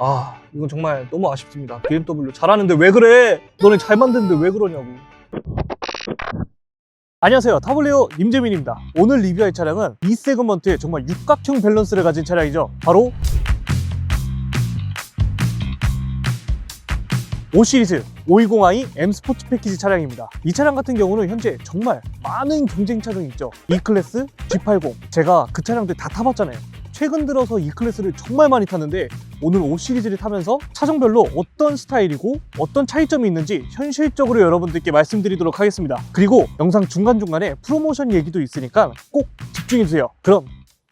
아 이건 정말 너무 아쉽습니다 BMW 잘하는데 왜 그래 너네 잘 만드는데 왜 그러냐고 안녕하세요 타블레오 님재민입니다 오늘 리뷰할 차량은 E 세그먼트의 정말 육각형 밸런스를 가진 차량이죠 바로 5 시리즈 520i M 스포츠 패키지 차량입니다. 이 차량 같은 경우는 현재 정말 많은 경쟁 차종이 있죠. E클래스, G80. 제가 그 차량들 다 타봤잖아요. 최근 들어서 E클래스를 정말 많이 탔는데 오늘 5 시리즈를 타면서 차종별로 어떤 스타일이고 어떤 차이점이 있는지 현실적으로 여러분들께 말씀드리도록 하겠습니다. 그리고 영상 중간중간에 프로모션 얘기도 있으니까 꼭 집중해주세요. 그럼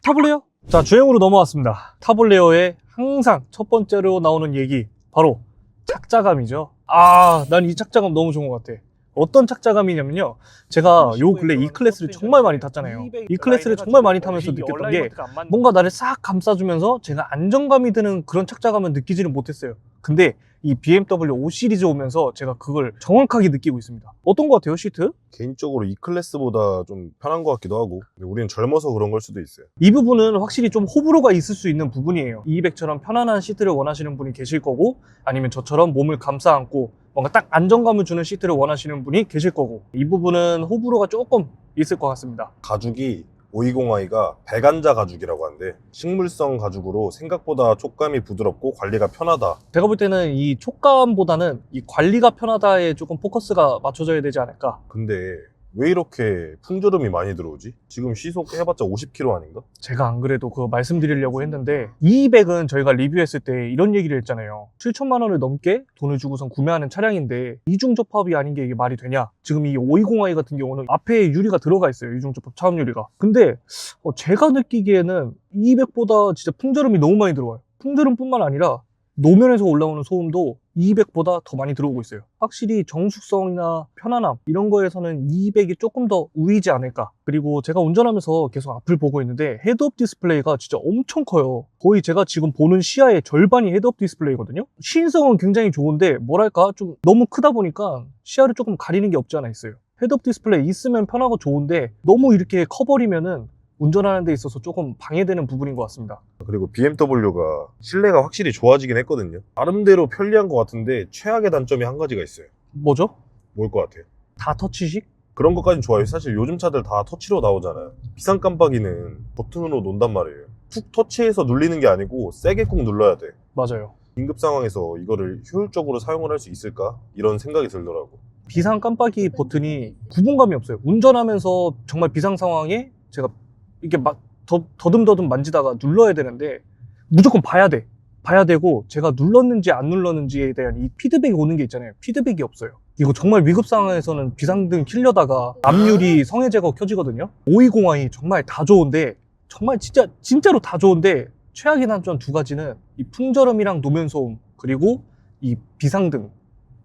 타볼래요? 자, 주행으로 넘어왔습니다. 타볼레어의 항상 첫 번째로 나오는 얘기 바로 착자감이죠. 아, 난 이 착자감 너무 좋은 것 같아. 어떤 착자감이냐면요. 제가 요 근래 E 클래스를 정말 많이 탔잖아요. E 클래스를 정말 많이 타면서 느꼈던 게 뭔가 나를 싹 감싸주면서 제가 안정감이 드는 그런 착자감을 느끼지는 못했어요. 근데 이 BMW 5 시리즈 오면서 제가 그걸 정확하게 느끼고 있습니다. 어떤 것 같아요, 시트? 개인적으로 E 클래스보다 좀 편한 것 같기도 하고 우리는 젊어서 그런 걸 수도 있어요. 이 부분은 확실히 좀 호불호가 있을 수 있는 부분이에요. 200처럼 편안한 시트를 원하시는 분이 계실 거고, 아니면 저처럼 몸을 감싸 안고 뭔가 딱 안정감을 주는 시트를 원하시는 분이 계실 거고, 이 부분은 호불호가 조금 있을 것 같습니다. 가죽이 520i가 배간자 가죽이라고 하는데 식물성 가죽으로 생각보다 촉감이 부드럽고 관리가 편하다. 제가 볼 때는 이 촉감보다는 이 관리가 편하다에 조금 포커스가 맞춰져야 되지 않을까. 근데 왜 이렇게 풍조름이 많이 들어오지? 지금 시속 해봤자 50km 아닌가? 제가 안 그래도 그거 말씀드리려고 했는데 200은 저희가 리뷰했을 때 이런 얘기를 했잖아요 7천만 원을 넘게 돈을 주고선 구매하는 차량인데 이중접합이 아닌 게 이게 말이 되냐 지금 이 520i 같은 경우는 앞에 유리가 들어가 있어요 이중접합 차음 유리가 근데 어, 제가 느끼기에는 200보다 진짜 풍절음이 너무 많이 들어와요 풍절음뿐만 아니라 노면에서 올라오는 소음도 200보다 더 많이 들어오고 있어요. 확실히 정숙성이나 편안함 이런 거에서는 200이 조금 더 우위지 않을까. 그리고 제가 운전하면서 계속 앞을 보고 있는데 헤드업 디스플레이가 진짜 엄청 커요. 거의 제가 지금 보는 시야의 절반이 헤드업 디스플레이거든요. 시인성은 굉장히 좋은데 뭐랄까 좀 너무 크다 보니까 시야를 조금 가리는 게 없지 않아 있어요. 헤드업 디스플레이 있으면 편하고 좋은데 너무 이렇게 커버리면은 운전하는 데 있어서 조금 방해되는 부분인 것 같습니다. 그리고 BMW가 실내가 확실히 좋아지긴 했거든요. 나름대로 편리한 것 같은데 최악의 단점이 한 가지가 있어요. 뭐죠? 뭘 것 같아요? 다 터치식? 그런 것까진 좋아요. 사실 요즘 차들 다 터치로 나오잖아요. 비상 깜빡이는 버튼으로 논단 말이에요. 툭 터치해서 눌리는 게 아니고 세게 꾹 눌러야 돼. 맞아요. 긴급 상황에서 이거를 효율적으로 사용을 할 수 있을까? 이런 생각이 들더라고. 비상 깜빡이 버튼이 구분감이 없어요. 운전하면서 정말 비상 상황에 제가 이렇게 막 더, 더듬더듬 만지다가 눌러야 되는데 무조건 봐야 돼. 봐야 되고 제가 눌렀는지 안 눌렀는지에 대한 이 피드백이 오는 게 있잖아요. 피드백이 없어요. 이거 정말 위급 상황에서는 비상등 켜려다가 앞유리 성해 제거 켜지거든요. 520i 정말 다 좋은데 정말 진짜 진짜로 다 좋은데 최악의 단점 두 가지는 이 풍절음이랑 노면 소음 그리고 이 비상등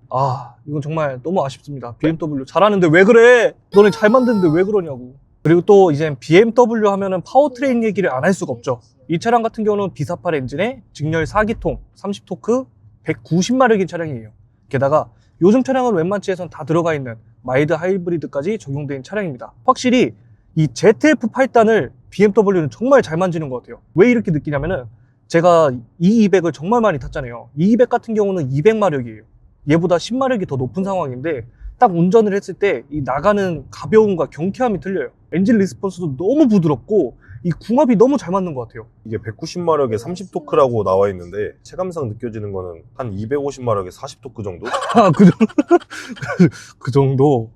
아 이건 정말 너무 아쉽습니다 BMW 잘하는데 왜 그래 너네 잘 만드는데 왜 그러냐고 그리고 또 이제 BMW 하면은 파워트레인 얘기를 안 할 수가 없죠. 이 차량 같은 경우는 B48 엔진에 직렬 4기통 30토크 190마력인 차량이에요. 게다가 요즘 차량은 웬만치에선 다 들어가 있는 마일드 하이브리드까지 적용된 차량입니다. 확실히 이 ZF8단을 BMW는 정말 잘 만지는 것 같아요. 왜 이렇게 느끼냐면은 제가 E200을 정말 많이 탔잖아요. E200 같은 경우는 200마력이에요. 얘보다 10마력이 더 높은 상황인데 딱 운전을 했을 때 이 나가는 가벼움과 경쾌함이 틀려요. 엔진 리스폰스도 너무 부드럽고 이 궁합이 너무 잘 맞는 것 같아요. 이게 190마력에 30토크라고 나와 있는데 체감상 느껴지는 거는 한 250마력에 40토크 정도? 아, 그 정도? 그 정도?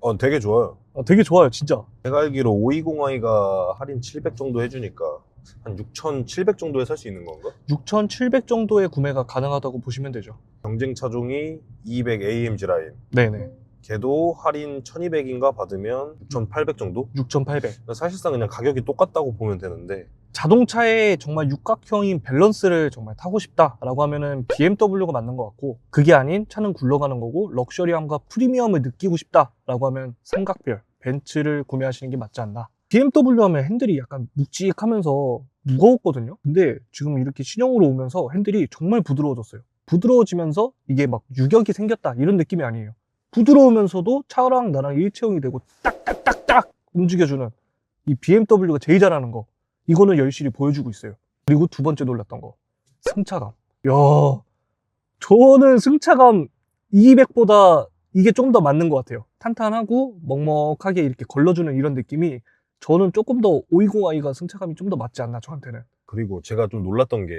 어, 되게 좋아요. 아, 되게 좋아요, 진짜. 제가 알기로 520i가 할인 700 정도 해주니까 한 6,700 정도에 살 수 있는 건가? 6,700 정도의 구매가 가능하다고 보시면 되죠. 경쟁 차종이 200 AMG 라인. 네네. 걔도 할인 1200인가 받으면 6800 정도? 6,800. 그러니까 사실상 그냥 가격이 똑같다고 보면 되는데 자동차의 정말 육각형인 밸런스를 정말 타고 싶다라고 하면은 BMW가 맞는 것 같고 그게 아닌 차는 굴러가는 거고 럭셔리함과 프리미엄을 느끼고 싶다라고 하면 삼각별 벤츠를 구매하시는 게 맞지 않나 BMW 하면 핸들이 약간 묵직하면서 무거웠거든요 근데 지금 이렇게 신형으로 오면서 핸들이 정말 부드러워졌어요 부드러워지면서 이게 막 유격이 생겼다 이런 느낌이 아니에요 부드러우면서도 차랑 나랑 일체형이 되고 딱딱딱딱 움직여주는 이 BMW가 제일 잘하는 거 이거는 열실히 보여주고 있어요. 그리고 두 번째 놀랐던 거. 승차감. 야, 저는 승차감 200보다 이게 좀 더 맞는 것 같아요. 탄탄하고 먹먹하게 이렇게 걸러주는 이런 느낌이 저는 조금 더 520i가 승차감이 좀 더 맞지 않나 저한테는. 그리고 제가 좀 놀랐던 게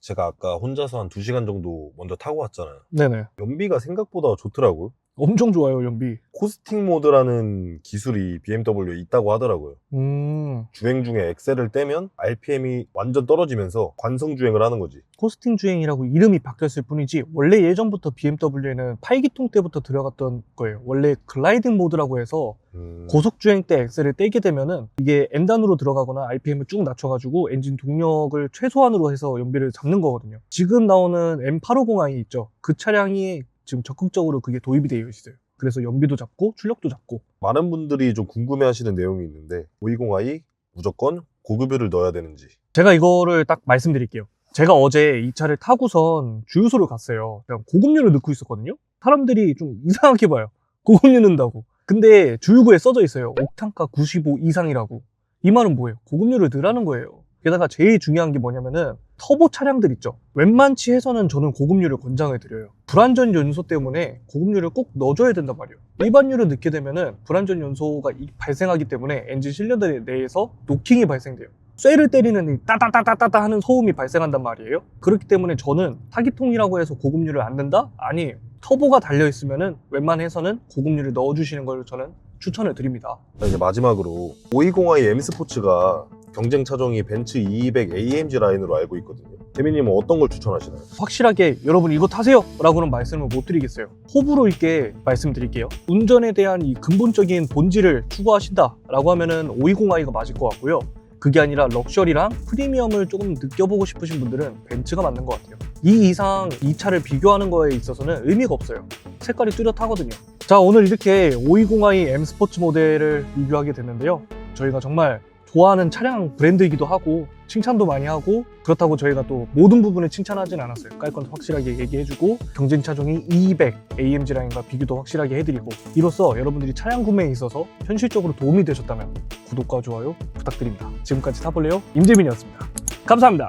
제가 아까 혼자서 한 2시간 정도 먼저 타고 왔잖아요. 네네. 연비가 생각보다 좋더라고요. 엄청 좋아요 연비. 코스팅 모드라는 기술이 BMW에 있다고 하더라고요. 음, 주행 중에 엑셀을 떼면 RPM이 완전 떨어지면서 관성 주행을 하는 거지. 코스팅 주행이라고 이름이 바뀌었을 뿐이지 원래 예전부터 BMW에는 8기통 때부터 들어갔던 거예요. 원래 글라이딩 모드라고 해서 음, 고속 주행 때 엑셀을 떼게 되면은 이게 N단으로 들어가거나 RPM을 쭉 낮춰가지고 엔진 동력을 최소한으로 해서 연비를 잡는 거거든요. 지금 나오는 M850i 있죠. 그 차량이 지금 적극적으로 그게 도입이 되어 있어요. 그래서 연비도 잡고 출력도 잡고 많은 분들이 좀 궁금해하시는 내용이 있는데 520i 무조건 고급유를 넣어야 되는지. 제가 이거를 딱 말씀드릴게요. 제가 어제 이 차를 타고선 주유소를 갔어요. 그냥 고급유를 넣고 있었거든요. 사람들이 좀 이상하게 봐요. 고급유 넣는다고. 근데 주유구에 써져 있어요. 옥탄가 95 이상이라고. 이 말은 뭐예요? 고급유를 넣으라는 거예요. 게다가 제일 중요한 게 뭐냐면은 터보 차량들 있죠. 웬만치 해서는 저는 고급유를 권장을 드려요. 불안전 연소 때문에 고급유를 꼭 넣어줘야 된단 말이에요. 일반유를 넣게 되면은 불안전 연소가 이- 발생하기 때문에 엔진 실린더 내에서 노킹이 발생돼요. 쇠를 때리는 이 따다다다다다 하는 소음이 발생한단 말이에요. 그렇기 때문에 저는 타기통이라고 해서 고급유를 안 넣는다? 아니, 터보가 달려 있으면은 웬만해서는 고급유를 넣어주시는 걸 저는 추천을 드립니다. 자, 이제 마지막으로 520i M 스포츠가 경쟁 차종이 벤츠 200 AMG 라인으로 알고 있거든요. 태민님은 어떤 걸 추천하시나요? 확실하게 여러분 이거 타세요! 라고는 말씀을 못 드리겠어요. 호불호 있게 말씀드릴게요. 운전에 대한 이 근본적인 본질을 추구하신다! 라고 하면은 520i가 맞을 것 같고요. 그게 아니라 럭셔리랑 프리미엄을 조금 느껴보고 싶으신 분들은 벤츠가 맞는 것 같아요. 이 이상 이 차를 비교하는 거에 있어서는 의미가 없어요. 색깔이 뚜렷하거든요. 자 오늘 이렇게 520i M 스포츠 모델을 리뷰하게 됐는데요. 저희가 정말 좋아하는 차량 브랜드이기도 하고 칭찬도 많이 하고 그렇다고 저희가 또 모든 부분을 칭찬하진 않았어요. 깔건 확실하게 얘기해주고 경쟁 차종이 200 AMG 라인과 비교도 확실하게 해드리고 이로써 여러분들이 차량 구매에 있어서 현실적으로 도움이 되셨다면 구독과 좋아요 부탁드립니다. 지금까지 타볼래요? 임재민이었습니다. 감사합니다.